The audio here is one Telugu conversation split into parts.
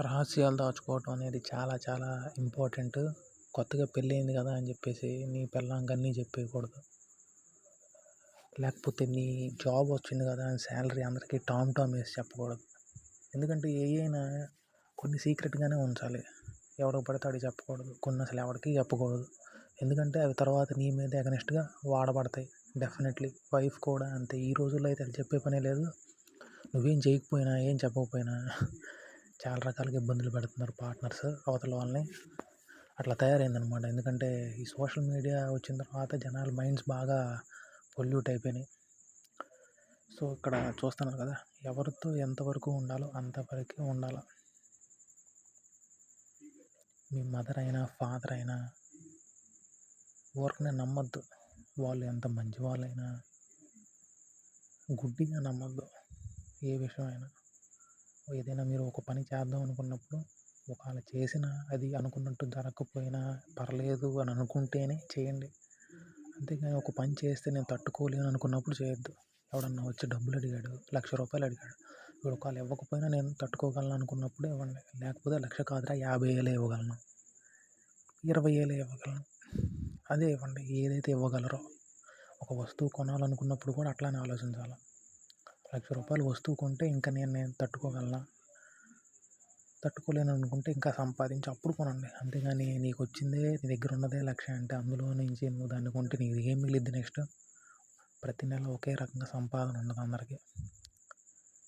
రహస్యాలు దాచుకోవటం అనేది చాలా చాలా ఇంపార్టెంట్. కొత్తగా పెళ్ళయింది కదా అని చెప్పేసి నీ పెళ్ళాంకి అన్నీ చెప్పేయకూడదు. లేకపోతే నీ జాబ్ వచ్చింది కదా అని శాలరీ అందరికీ టామ్ టామ్ వేసి చెప్పకూడదు. ఎందుకంటే ఏ అయినా కొన్ని సీక్రెట్గానే ఉంచాలి. ఎవడికి పడితే అడిగి చెప్పకూడదు. కొన్ని అసలు ఎవరికి చెప్పకూడదు. ఎందుకంటే అవి తర్వాత నీ మీద ఎగనెస్ట్గా వాడబడతాయి. డెఫినెట్లీ వైఫ్ కూడా అంతే. ఈ రోజుల్లో అయితే అది చెప్పే పనే లేదు. నువ్వేం చేయకపోయినా ఏం చెప్పకపోయినా చాలా రకాలుగా ఇబ్బందులు పెడుతున్నారు పార్ట్నర్స్ అవతల వాళ్ళని. అట్లా తయారైందనమాట ఎందుకంటే ఈ సోషల్ మీడియా వచ్చిన తర్వాత జనాల మైండ్స్ బాగా పొల్యూట్ అయిపోయినాయి. సో ఇక్కడ చూస్తున్నారు కదా ఎవరితో ఎంతవరకు ఉండాలో అంతవరకే ఉండాలి. మీ మదర్ అయినా ఫాదర్ అయినా ఊరికనే నమ్మద్దు. వాళ్ళు ఎంత మంచి వాళ్ళైనా గుడ్డిగా నమ్మద్దు. ఏ విషయమైనా ఏదైనా మీరు ఒక పని చేద్దాం అనుకున్నప్పుడు ఒకవేళ చేసినా అది అనుకున్నట్టు జరగకపోయినా పర్లేదు అని అనుకుంటేనే చేయండి. అంతేగాని ఒక పని చేస్తే నేను తట్టుకోలేను అనుకున్నప్పుడు చేయొద్దు. ఎవడన్నా వచ్చి డబ్బులు అడిగాడు లక్ష రూపాయలు అడిగాడు ఇప్పుడు ఒకవేళ ఇవ్వకపోయినా నేను తట్టుకోగలను అనుకున్నప్పుడు ఇవ్వండి. లేకపోతే లక్ష కాదురా యాభై వేలు ఇవ్వగలను. ఇరవై వేలే ఇవ్వగలను. అదే ఇవ్వండి. ఏదైతే ఇవ్వగలరో ఒక వస్తువు కొనాలనుకున్నప్పుడు కూడా అట్లానే ఆలోచించాలి. లక్ష రూపాయలు వస్తువు కొంటే ఇంకా నేను నేను తట్టుకోగలనా? తట్టుకోలేను అనుకుంటే ఇంకా సంపాదించి అప్పుడు కొనండి. అంతేగాని నీకు వచ్చిందే నీ దగ్గర ఉన్నదే లక్ష అంటే అందులో నుంచి నువ్వు దాన్ని కొంటే నీకు ఏం మిగిలిద్ది నెక్స్ట్? ప్రతి నెల ఒకే రకంగా సంపాదన ఉండదు అందరికీ.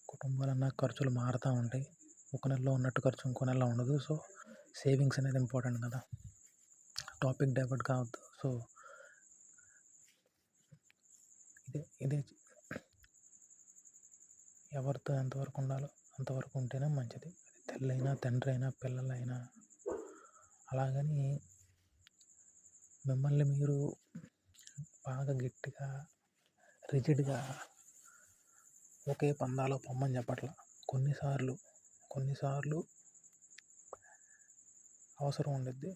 కుటుంబాలన్నా ఖర్చులు మారుతూ ఉంటాయి. ఒక నెలలో ఉన్నట్టు ఖర్చు ఇంకో నెలలో ఉండదు. సో సేవింగ్స్ అనేది ఇంపార్టెంట్ కదా. టాపిక్ డైవర్ట్ కావద్దు. సో ఇదే ఇదే ఎవరితో ఎంతవరకు ఉండాలో అంతవరకు ఉంటేనే మంచిది. తల్లైనా తండ్రి అయినా పిల్లలైనా. అలాగని మిమ్మల్ని మీరు బాగా గట్టిగా రిజిడ్గా ఒకే పందాలో పొమ్మని చెప్పట్ల. కొన్నిసార్లు కొన్నిసార్లు అవసరం ఉండిద్ది.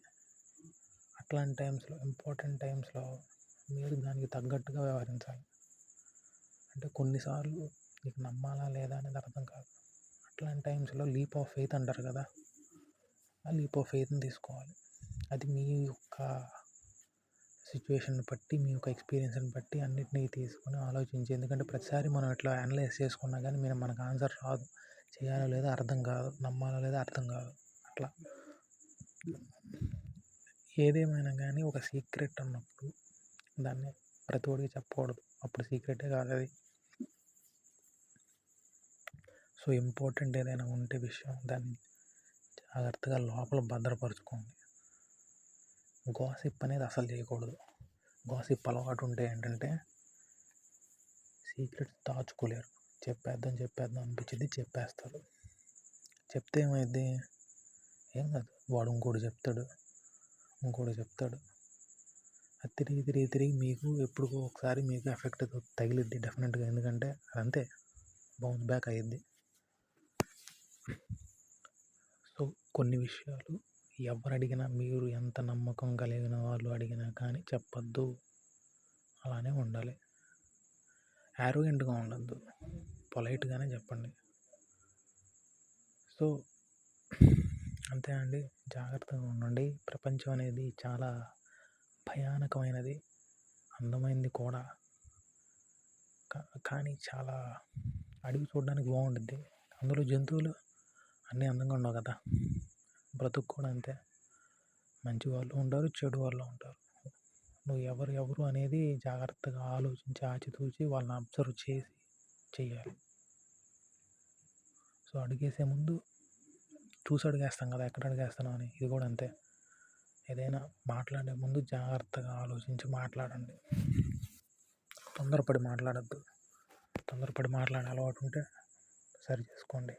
అట్లాంటి టైమ్స్లో ఇంపార్టెంట్ టైమ్స్లో మీరు దానికి తగ్గట్టుగా వ్యవహరించాలి. అంటే కొన్నిసార్లు నీకు నమ్మాలా లేదా అనేది అర్థం కాదు. అట్లాంటి టైమ్స్లో లీప్ ఆఫ్ ఫెయిత్ అంటారు కదా. ఆ లీప్ ఆఫ్ ఫెయిత్ని తీసుకోవాలి. అది మీ యొక్క సిచ్యువేషన్ బట్టి మీ యొక్క ఎక్స్పీరియన్స్ని బట్టి అన్నిటినీ తీసుకొని ఆలోచించి ఎందుకంటే ప్రతిసారి మనం ఇట్లా అనలైజ్ చేసుకున్నా కానీ మీరు మనకు ఆన్సర్ రాదు. చేయాలో లేదో అర్థం కాదు. నమ్మాలో లేదో అర్థం కాదు. అట్లా. ఏదేమైనా కానీ ఒక సీక్రెట్ అన్నప్పుడు దాన్ని ప్రతి ఒడికి చెప్పకూడదు. అప్పుడు సీక్రెటే కాదు అది. సో ఇంపార్టెంట్ ఏదైనా ఉంటే విషయం దాన్ని జాగ్రత్తగా లోపల భద్రపరచుకోండి. గాసిప్ అనేది అసలు చేయకూడదు. గాసిప్ అలవాటు ఉంటే ఏంటంటే సీక్రెట్స్ దాచుకోలేరు. చెప్పేద్దాం చెప్పేద్దాం అనిపించింది చెప్పేస్తారు. చెప్తే ఏమైంది ఏం కాదు. వాడు ఇంకోటి చెప్తాడు. ఇంకోటి చెప్తాడు. అది తిరిగి తిరిగి తిరిగి మీకు ఎప్పుడు ఒకసారి మీకు ఎఫెక్ట్ తగిలిద్ది డెఫినెట్గా. ఎందుకంటే అంతే బౌన్స్ బ్యాక్ అయ్యిద్ది సో కొన్ని విషయాలు ఎవరు అడిగినా మీరు ఎంత నమ్మకం కలిగిన వాళ్ళు అడిగినా కానీ చెప్పద్దు. అలానే ఉండాలి. యారోగెంట్గా ఉండద్దు. పొలైట్గానే చెప్పండి. సో అంతే అండి. జాగ్రత్తగా ఉండండి. ప్రపంచం అనేది చాలా భయానకమైనది. అందమైనది కూడా. కానీ చాలా అడవి చూడడానికి బాగుంటుంది అందులో జంతువులు అన్నీ అందంగా ఉండవు కదా. బ్రతుకు కూడా అంతే మంచి వాళ్ళు ఉంటారు చెడు వాళ్ళు ఉంటారు. నువ్వు ఎవరు ఎవరు అనేది జాగ్రత్తగా ఆలోచించి ఆచితూచి వాళ్ళని అబ్జర్వ్ చేసి చెయ్యాలి. సో అడిగేసే ముందు చూసి అడిగేస్తాం కదా ఎక్కడ అడిగేస్తాను అని. ఇది కూడా అంతే. ఏదైనా మాట్లాడే ముందు జాగ్రత్తగా ఆలోచించి మాట్లాడండి. తొందరపడి మాట్లాడద్దు. తొందరపడి మాట్లాడే అలవాటు ఉంటే సరి చేసుకోండి.